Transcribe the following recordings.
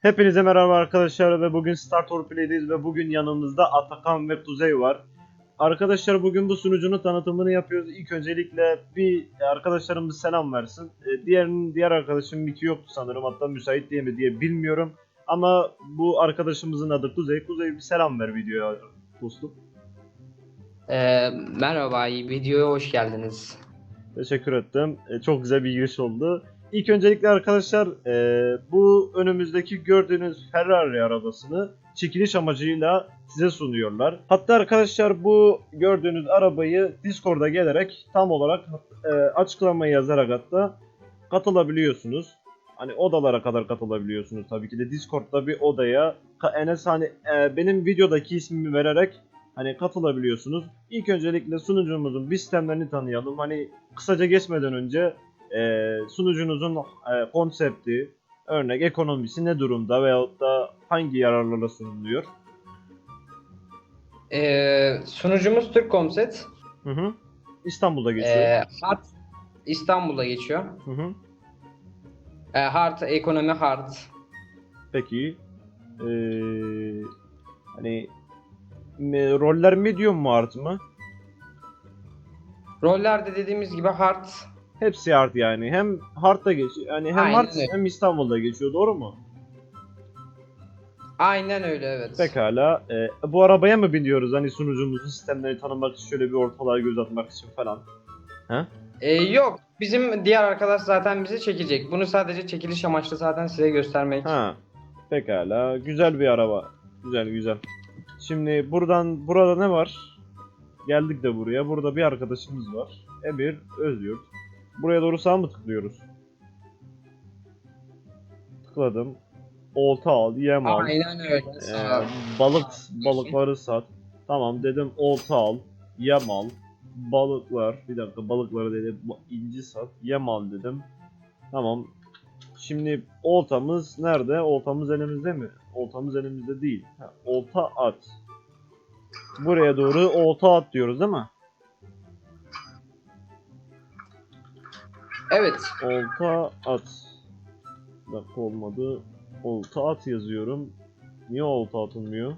Hepinize merhaba arkadaşlar ve bugün Star Torpila'dayız ve bugün yanımızda Atakan ve Kuzey var. Arkadaşlar bugün bu sunucunun tanıtımını yapıyoruz. İlk öncelikle bir arkadaşlarımız selam versin. Ee, Diğerinin diğer arkadaşım Miki yoktu sanırım hatta müsait diye mi diye bilmiyorum. Ama bu arkadaşımızın adı Kuzey. Kuzey bir selam ver videoya dostum. Ee, merhaba, videoya hoş geldiniz. Teşekkür ettim. Ee, çok güzel bir giriş oldu. İlk öncelikle arkadaşlar e, bu önümüzdeki gördüğünüz Ferrari arabasını çekiliş amacıyla size sunuyorlar. Hatta arkadaşlar bu gördüğünüz arabayı Discord'a gelerek tam olarak e, açıklamayı yazarak hatta katılabiliyorsunuz. Hani odalara kadar katılabiliyorsunuz tabii ki de Discord'da bir odaya Enes hani e, benim videodaki ismimi vererek hani katılabiliyorsunuz. İlk öncelikle sunucumuzun bir sistemlerini tanıyalım. Hani kısaca geçmeden önce e, sunucunuzun e, konsepti, örnek ekonomisi ne durumda veyahut da hangi yararlara sunuluyor? Ee, sunucumuz Türk Komset. Hı hı. İstanbul'da geçiyor. Ee, Hart İstanbul'da geçiyor. Hı hı. Ee, Hart ekonomi Hart. Peki. Ee, hani me- roller medium mu art mı? Rollerde dediğimiz gibi Hart. Hepsi art yani. Hem hard'da geçiyor. Yani hem Aynen hard öyle. hem İstanbul'da geçiyor. Doğru mu? Aynen öyle evet. Pekala. Ee, bu arabaya mı biniyoruz? Hani sunucumuzun sistemlerini tanımak için şöyle bir ortalığa göz atmak için falan. Ee, yok bizim diğer arkadaş zaten bizi çekecek. Bunu sadece çekiliş amaçlı zaten size göstermek. Ha. Pekala. Güzel bir araba. Güzel güzel. Şimdi buradan burada ne var? Geldik de buraya. Burada bir arkadaşımız var. Emir Özyurt. Buraya doğru sağ mı tıklıyoruz? Tıkladım. Olta al, yem al. Aynen öyle. Ee, Sağ ol. balık balıkları sat. Tamam dedim olta al, yem al. Balıklar, bir dakika balıkları dedim, inci sat, yem al dedim. Tamam. Şimdi oltamız nerede? Oltamız elimizde mi? Oltamız elimizde değil. Ha, olta at. Buraya doğru olta at diyoruz değil mi? Evet. Olta at. Bir dakika olmadı. Olta at yazıyorum. Niye olta atılmıyor?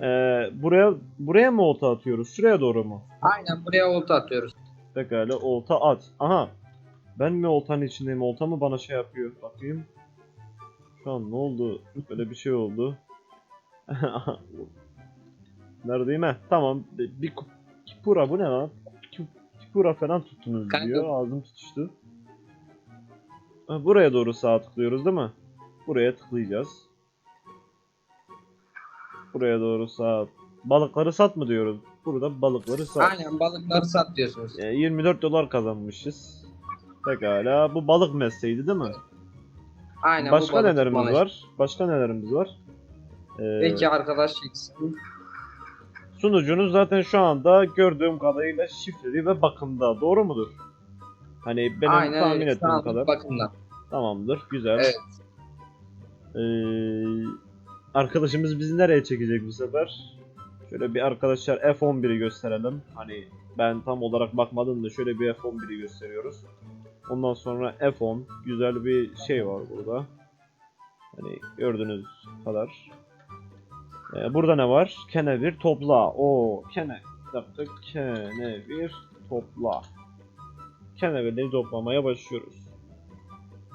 Ee, buraya buraya mı olta atıyoruz? Şuraya doğru mu? Aynen buraya olta atıyoruz. Pekala olta at. Aha. Ben mi oltanın içindeyim? Olta mı bana şey yapıyor? Bakayım. Şu an ne oldu? Böyle bir şey oldu. Neredeyim he? Tamam. Bir bir kipura bu ne lan? Kipura falan tuttunuz Kanka. diyor. Ağzım tutuştu. Ha, Buraya doğru sağ tıklıyoruz değil mi? Buraya tıklayacağız. Buraya doğru sağ. Balıkları sat mı diyoruz? Burada balıkları sat. Aynen balıkları sat diyorsunuz. E, 24 dolar kazanmışız. Pekala. Bu balık mesleğiydi değil mi? Aynen Başka nelerimiz var? Başka nelerimiz var? Ee, Peki arkadaş çeksin. Sunucunuz zaten şu anda gördüğüm kadarıyla şifreli ve bakımda. Doğru mudur? Hani benim Aynen tahmin öyle. ettiğim Sağlık kadar. bakımdan. Tamamdır. Güzel. Evet. Ee, arkadaşımız bizi nereye çekecek bu sefer? Şöyle bir arkadaşlar F11'i gösterelim. Hani ben tam olarak bakmadım da şöyle bir F11'i gösteriyoruz. Ondan sonra F10 güzel bir şey var burada. Hani gördüğünüz kadar. Ee, burada ne var? Kenevir topla. O kene. Dakika. Kenevir topla. Kenevirleri toplamaya başlıyoruz.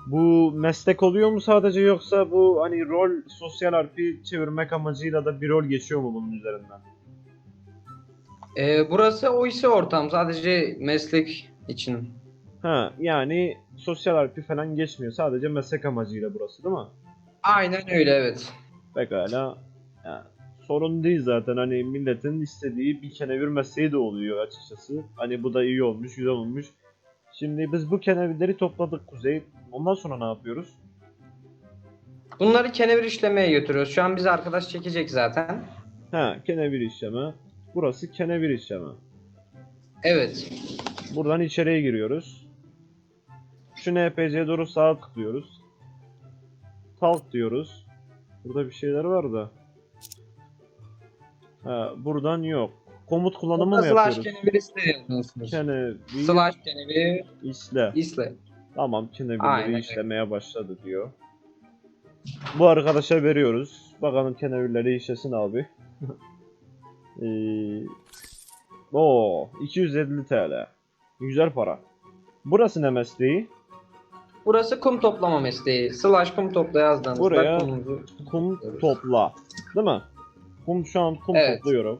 Bu meslek oluyor mu sadece yoksa bu hani rol sosyal RP çevirmek amacıyla da bir rol geçiyor mu bunun üzerinden? Ee, burası o ise ortam sadece meslek için. Ha yani sosyal RP falan geçmiyor. Sadece meslek amacıyla burası değil mi? Aynen öyle evet. Pekala. Ya, sorun değil zaten hani milletin istediği bir kenevir mesleği de oluyor açıkçası. Hani bu da iyi olmuş, güzel olmuş. Şimdi biz bu kenevirleri topladık Kuzey. Ondan sonra ne yapıyoruz? Bunları kenevir işlemeye götürüyoruz. Şu an bizi arkadaş çekecek zaten. Ha kenevir işleme. Burası kenevir işleme. Evet. Buradan içeriye giriyoruz. Şu NPC'ye doğru sağa tıklıyoruz. Talk diyoruz. Burada bir şeyler var da. Ha, buradan yok. Komut kullanımı mı Slash yapıyoruz? kenevir iste yazıyorsunuz. Kenevir Slash kenevir işle. isle. Tamam kenevirleri işlemeye başladı diyor. bu arkadaşa veriyoruz. Bakalım kenevürleri işlesin abi. ee, o 250 TL. Güzel para. Burası ne mesleği? Burası kum toplama mesleği. Slash kum topla yazdığınızda Buraya- kumunuzu Kum topla. Değil mi? Kum şu an kum Evet. topluyorum.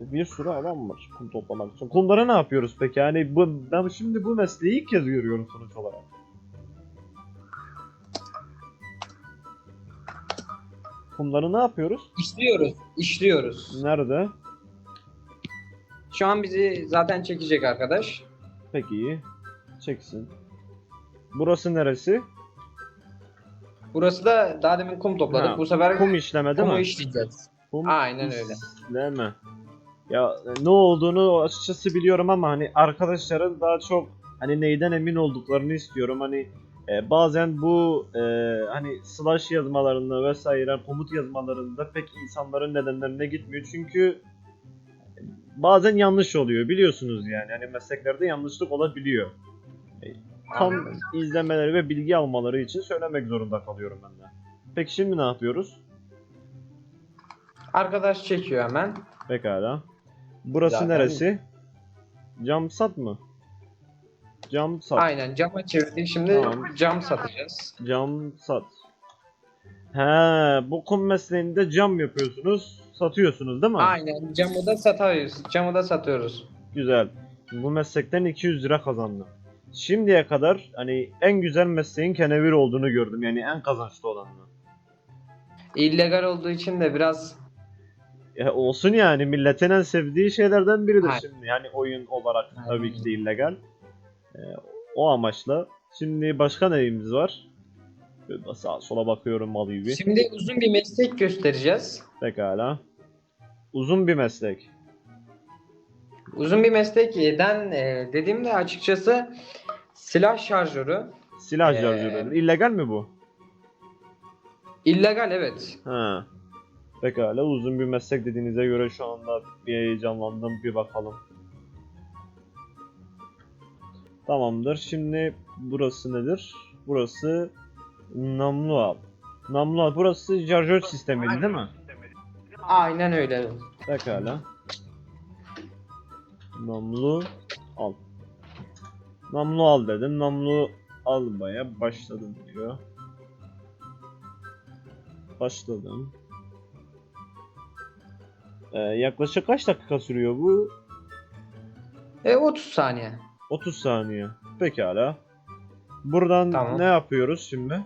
Bir sürü adam var kum toplamak için. Kumlara ne yapıyoruz peki? Yani bu, ben şimdi bu mesleği ilk kez görüyorum sonuç olarak. Kumları ne yapıyoruz? işliyoruz. İşliyoruz. Nerede? Şu an bizi zaten çekecek arkadaş. Peki iyi. Çeksin. Burası neresi? Burası da daha demin kum topladık. Ha, Bu sefer Kum işleme değil kumu mi? işleyeceğiz. Kum Aynen öyle. işleme. Ya e, ne olduğunu açıkçası biliyorum ama hani arkadaşların daha çok hani neyden emin olduklarını istiyorum. Hani e, bazen bu e, hani slash yazmalarında vesaire komut yazmalarında pek insanların nedenlerine gitmiyor. Çünkü bazen yanlış oluyor biliyorsunuz yani. Hani mesleklerde yanlışlık olabiliyor. E, Tam izlemeleri ve bilgi almaları için söylemek zorunda kalıyorum ben de. Peki şimdi ne yapıyoruz? Arkadaş çekiyor hemen. Pekala. Burası Zaten- neresi? Cam sat mı? Cam sat. Aynen cama çevirdik. Şimdi Tamam. cam satacağız. Cam sat. He, bu kum mesleğinde cam yapıyorsunuz, satıyorsunuz değil mi? Aynen camı da satıyoruz. Camı da satıyoruz. Güzel. Bu meslekten 200 lira kazandım. Şimdiye kadar hani en güzel mesleğin kenevir olduğunu gördüm. Yani en kazançlı olanını. İllegal olduğu için de biraz E, olsun yani milletin en sevdiği şeylerden biridir Aynen. şimdi. Yani oyun olarak Aynen tabii ki de illegal. E, o amaçla. Şimdi başka neyimiz var? Böyle sağa sola bakıyorum mal gibi. Şimdi uzun bir meslek göstereceğiz. Pekala. Uzun bir meslek. Uzun bir meslekten e, dediğimde açıkçası silah şarjörü. Silah Ee, şarjörü. İllegal mi bu? illegal evet. Ha. Pekala uzun bir meslek dediğinize göre şu anda bir heyecanlandım bir bakalım. Tamamdır. Şimdi burası nedir? Burası namlu al. Namlu al. Burası şarjör sistemiydi değil mi? Aynen öyle. Pekala. Namlu al. Namlu al dedim. Namlu almaya başladım diyor. Başladım. Ee, yaklaşık kaç dakika sürüyor bu? E 30 saniye. 30 saniye. Pekala. Buradan Tamam. ne yapıyoruz şimdi?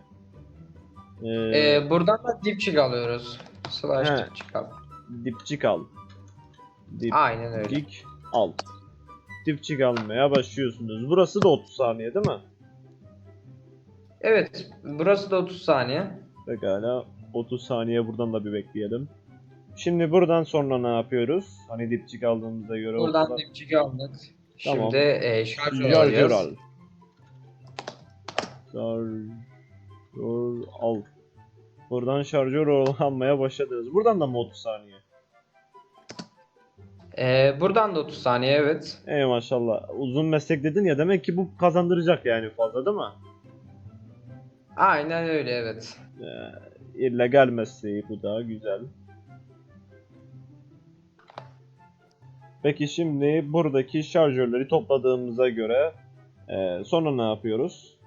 Ee, E, buradan da dipçik alıyoruz. Slash He. dipçik al. dipçik al. Aynen öyle. Dik al. Dipçik almaya başlıyorsunuz. Burası da 30 saniye değil mi? Evet. Burası da 30 saniye. Pekala. 30 saniye buradan da bir bekleyelim. Şimdi buradan sonra ne yapıyoruz? Hani dipçik aldığımıza göre Buradan ortada- dipçik aldık. Tamam. Şimdi e, şarjör Şarjör alacağız. al. Şarjör al. Buradan şarjör almaya başladınız. Buradan da mı 30 saniye? E, buradan da 30 saniye evet. Ey maşallah. Uzun meslek dedin ya demek ki bu kazandıracak yani fazla değil mi? Aynen öyle evet. Ee, illegal mesleği bu da güzel. Peki şimdi buradaki şarjörleri topladığımıza göre e, sonra ne yapıyoruz?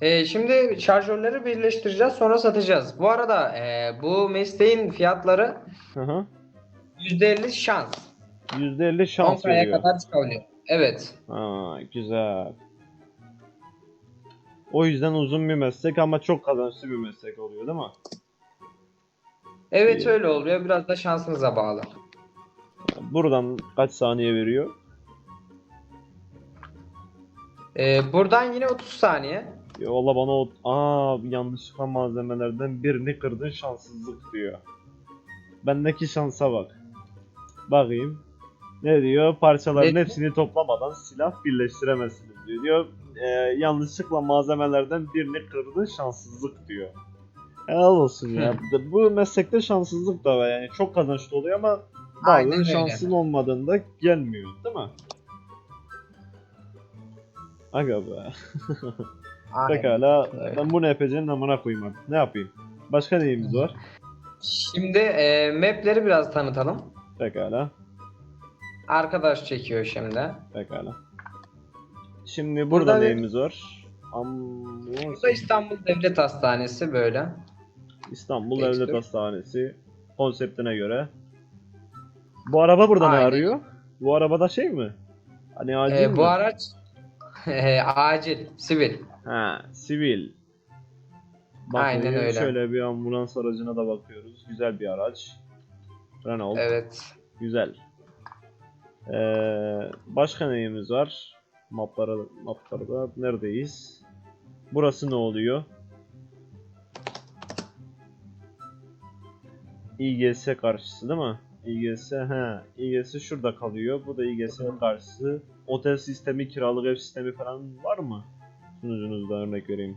E, şimdi şarjörleri birleştireceğiz sonra satacağız. Bu arada e, bu mesleğin fiyatları Hı hı. %50 şans. %50 10 şans paraya veriyor. kadar çıkabiliyor. Evet. Ha, güzel. O yüzden uzun bir meslek ama çok kazançlı bir meslek oluyor değil mi? Evet İyi. öyle oluyor. Biraz da şansınıza bağlı. Buradan kaç saniye veriyor? E, buradan yine 30 saniye. Yolla bana o... Aa yanlışlıkla malzemelerden birini kırdın şanssızlık diyor. Bendeki şansa bak. Bakayım. Ne diyor? Parçaların Ne? hepsini toplamadan silah birleştiremezsiniz diyor. Diyor e, yanlışlıkla malzemelerden birini kırdın şanssızlık diyor. Helal olsun ya. Bu meslekte şanssızlık da var yani çok kazançlı oluyor ama bazen şansın olmadığında gelmiyor değil mi? Aga be. Pekala. Ben bunu yapacağım amına koyayım artık. Ne yapayım? Başka neyimiz var? Şimdi e, mapleri biraz tanıtalım. Pekala. Arkadaş çekiyor şimdi. Pekala. Şimdi burada, Burada bir- neyimiz var? Ambulans. Burada İstanbul Devlet Hastanesi böyle. İstanbul. Devlet Hastanesi konseptine göre. Bu araba burada ne Aynen. arıyor? Bu arabada şey mi? Hani acil E, mi? bu araç acil, sivil. Ha, sivil. Aynen Bakayım, öyle. Şöyle bir ambulans aracına da bakıyoruz. Güzel bir araç. Renault. Evet. Güzel. Ee, başka neyimiz var? Maplara, maplarda neredeyiz? Burası ne oluyor? İGS karşısı değil mi? İGS he. İGS şurada kalıyor. Bu da İGS'nin karşısı. Otel sistemi, kiralık ev sistemi falan var mı? Sunucunuzda örnek vereyim.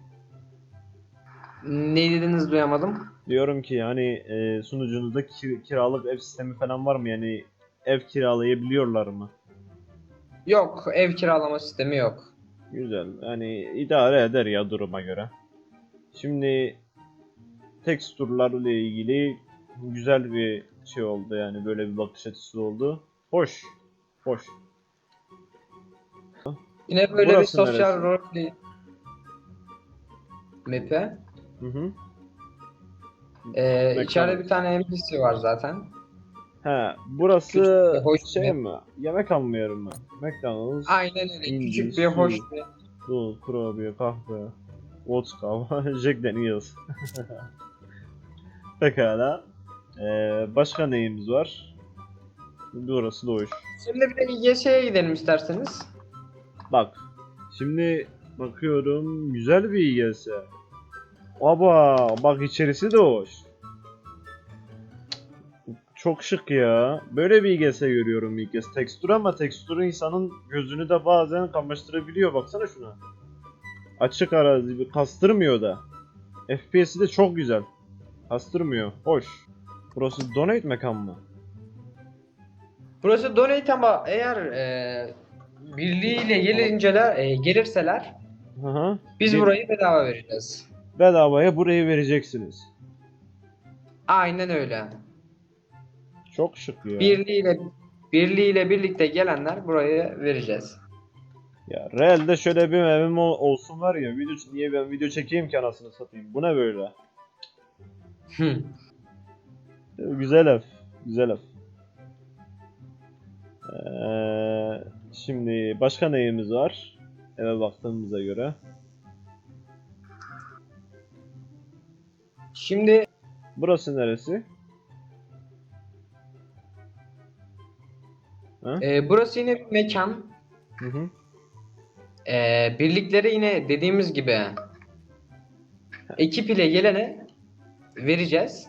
Ne dediniz duyamadım. Diyorum ki hani e, sunucunuzda ki- kiralık ev sistemi falan var mı? Yani ev kiralayabiliyorlar mı? Yok, ev kiralama sistemi yok. Güzel. Yani idare eder ya duruma göre. Şimdi teksturlarla ilgili güzel bir şey oldu yani böyle bir bakış açısı oldu. Hoş. Hoş. Yine böyle Burası bir sosyal roleplay map'e. Hı hı. Ee, içeride bir tane NPC var zaten. He, burası Küçük hoş şey mi? Yemek almıyorum mu? McDonald's, Aynen öyle. İnci, Küçük bir hoş bir. su, kurabiye, kahve, vodka, Jack Daniels. Pekala. Ee, başka neyimiz var? Burası da hoş. Şimdi bir de İGS'ye gidelim isterseniz. Bak. Şimdi bakıyorum güzel bir IGS. Aba bak içerisi de hoş. Çok şık ya. Böyle bir IGS görüyorum ilk kez. Tekstür ama tekstürü insanın gözünü de bazen kamaştırabiliyor. Baksana şuna. Açık arazi bir kastırmıyor da. FPS'i de çok güzel. Kastırmıyor. Hoş. Burası donate mekan mı? Burası donate ama eğer e, birliğiyle gelinceler, e, gelirseler Hı hı. biz burayı bedava vereceğiz. Bedavaya burayı vereceksiniz. Aynen öyle. Çok şık ya. Birliğiyle birliğiyle birlikte gelenler burayı vereceğiz. Ya realde şöyle bir evim ol- olsun var ya video niye ben video çekeyim ki anasını satayım. Bu ne böyle? Güzel ev. Güzel ev. Ee, şimdi başka neyimiz var? Eve baktığımıza göre. Şimdi Burası neresi? E, burası yine bir mekan. Hı hı. E, birlikleri yine dediğimiz gibi ekip ile gelene vereceğiz.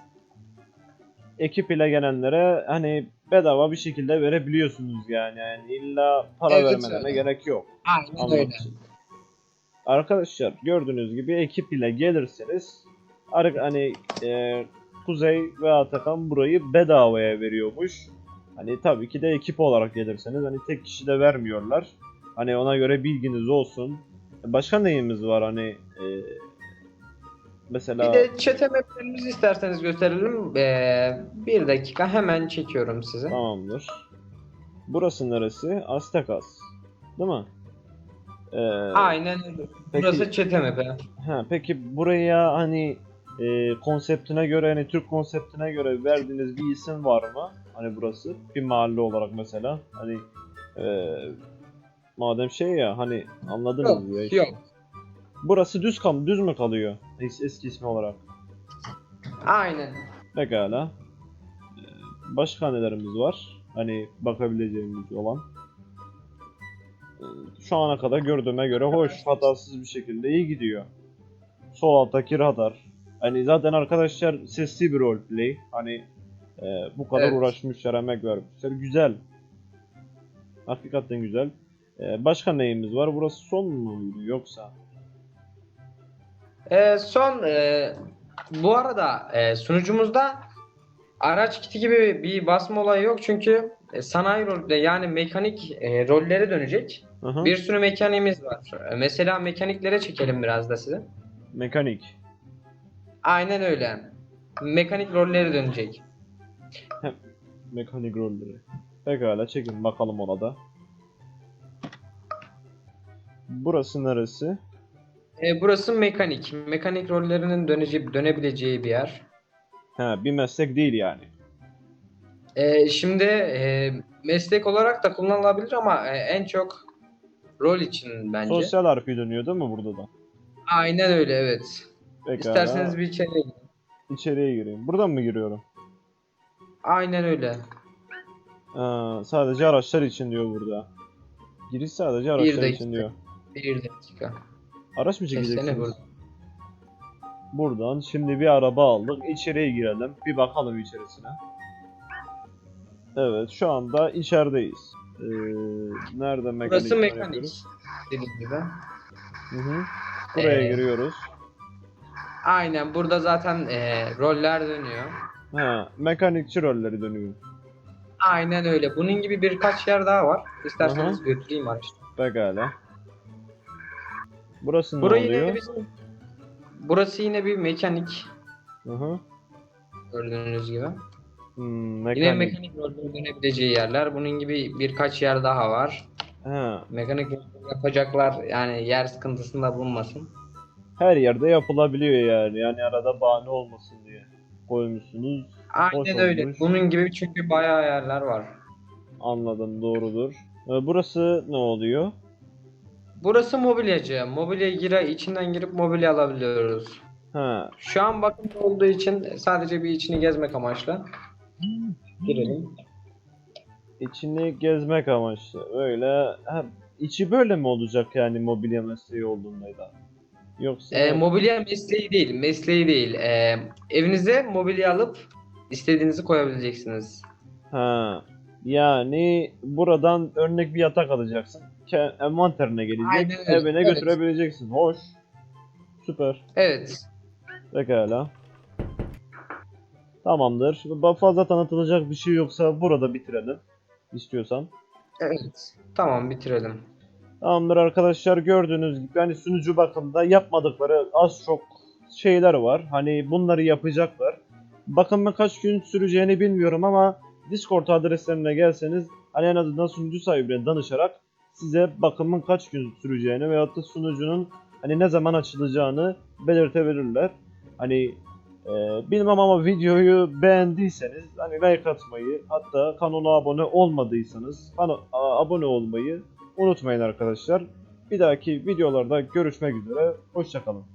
Ekip ile gelenlere hani bedava bir şekilde verebiliyorsunuz yani. yani illa para Evet, vermelerine öyle. gerek yok. Aynen Anladım. öyle. Arkadaşlar gördüğünüz gibi ekip ile gelirseniz hani e, Kuzey ve Atakan burayı bedavaya veriyormuş. Hani tabii ki de ekip olarak gelirseniz hani tek kişi de vermiyorlar. Hani ona göre bilginiz olsun. Başka neyimiz var hani e, mesela Bir de çete maplerimizi isterseniz gösterelim. E, bir dakika hemen çekiyorum size. tamamdır. Burası neresi? Aztekas. Değil mi? Ee, Aynen öyle. Peki- Burası çete map'i. Ha, peki buraya hani e, konseptine göre hani Türk konseptine göre verdiğiniz bir isim var mı? Hani burası bir mahalle olarak mesela hani e, madem şey ya hani anladınız Yok, ya. işte. yok. Burası düz kam düz mü kalıyor es- eski ismi olarak? Aynen. Pekala. E, Başka nelerimiz var? Hani bakabileceğimiz olan. E, Şu ana kadar gördüğüme göre hoş, hatasız bir şekilde iyi gidiyor. Sol alttaki radar. Hani zaten arkadaşlar sesli bir roleplay. Hani e, bu kadar Evet. uğraşmışlar, emek vermişler. Güzel. Hakikaten güzel. E, başka neyimiz var? Burası son muydu yoksa? Ee, son e, bu arada e, sunucumuzda Araç kiti gibi bir basma olayı yok çünkü e, sanayi rolde yani mekanik e, rollere dönecek. Hı. Bir sürü mekaniğimiz var. E, Mesela mekaniklere çekelim biraz da size. Mekanik. Aynen öyle. Mekanik rolleri dönecek. Mekanik rolleri. Pekala çekin bakalım ona da. Burası neresi? E, burası mekanik. Mekanik rollerinin dönece dönebileceği bir yer. He bir meslek değil yani. E, şimdi e, meslek olarak da kullanılabilir ama e, en çok rol için bence. Sosyal RP dönüyor değil mi burada da? Aynen öyle evet. Pekala. İsterseniz bir içeriye girin. içeriye gireyim. Buradan mı giriyorum? Aynen öyle. Ha, sadece araçlar için diyor burada. Giriş sadece araçlar dakika. için diyor. Bir dakika. Araç mı çekeceksiniz? burada. Buradan şimdi bir araba aldık. İçeriye girelim. Bir bakalım içerisine. Evet şu anda içerideyiz. Ee, nerede mekanik Burası mekanik. yapıyoruz? Dediğim gibi. Hı hı. Buraya Ee, giriyoruz. Aynen burada zaten e, roller dönüyor. Ha, mekanikçi rolleri dönüyor. Aynen öyle. Bunun gibi birkaç yer daha var. İsterseniz götüreyim araçta. Pekala. Burası ne Burayı oluyor? yine bizim Burası yine bir mekanik Hı hı. gördüğünüz gibi. Hmm, Yine mekanik. mekanik rollerin dönebileceği yerler. Bunun gibi birkaç yer daha var. Ha, Mekanik yapacaklar yani yer sıkıntısında bulunmasın. her yerde yapılabiliyor yani. Yani arada bahane olmasın diye koymuşsunuz. Hoş Aynen öyle. olmuş. Bunun gibi çünkü bayağı yerler var. Anladım doğrudur. Ee, Burası ne oluyor? Burası mobilyacı. Mobilya gire içinden girip mobilya alabiliyoruz. Ha, Şu an bakımda olduğu için sadece bir içini gezmek amaçlı. Girelim. içini gezmek amaçlı. Öyle. Ha, içi böyle mi olacak yani mobilya mesleği olduğunda da? Yoksa Ee, mobilya mesleği değil, mesleği değil. Ee, evinize mobilya alıp istediğinizi koyabileceksiniz. ha. Yani buradan örnek bir yatak alacaksın. Ke- envanterine gelecek. Aynen öyle, Evine evet. götürebileceksin. Hoş. Süper. Evet. Pekala. Tamamdır. Fazla tanıtılacak bir şey yoksa burada bitirelim. İstiyorsan. Evet. Tamam bitirelim. Tamamdır arkadaşlar gördüğünüz gibi hani sunucu bakımda yapmadıkları az çok şeyler var. Hani bunları yapacaklar. Bakımı kaç gün süreceğini bilmiyorum ama Discord adreslerine gelseniz hani en azından sunucu sahibine danışarak size bakımın kaç gün süreceğini veyahut da sunucunun hani ne zaman açılacağını belirtebilirler. Hani e, bilmem ama videoyu beğendiyseniz hani like atmayı hatta kanala abone olmadıysanız kana- a- abone olmayı unutmayın arkadaşlar. Bir dahaki videolarda görüşmek üzere. Hoşçakalın.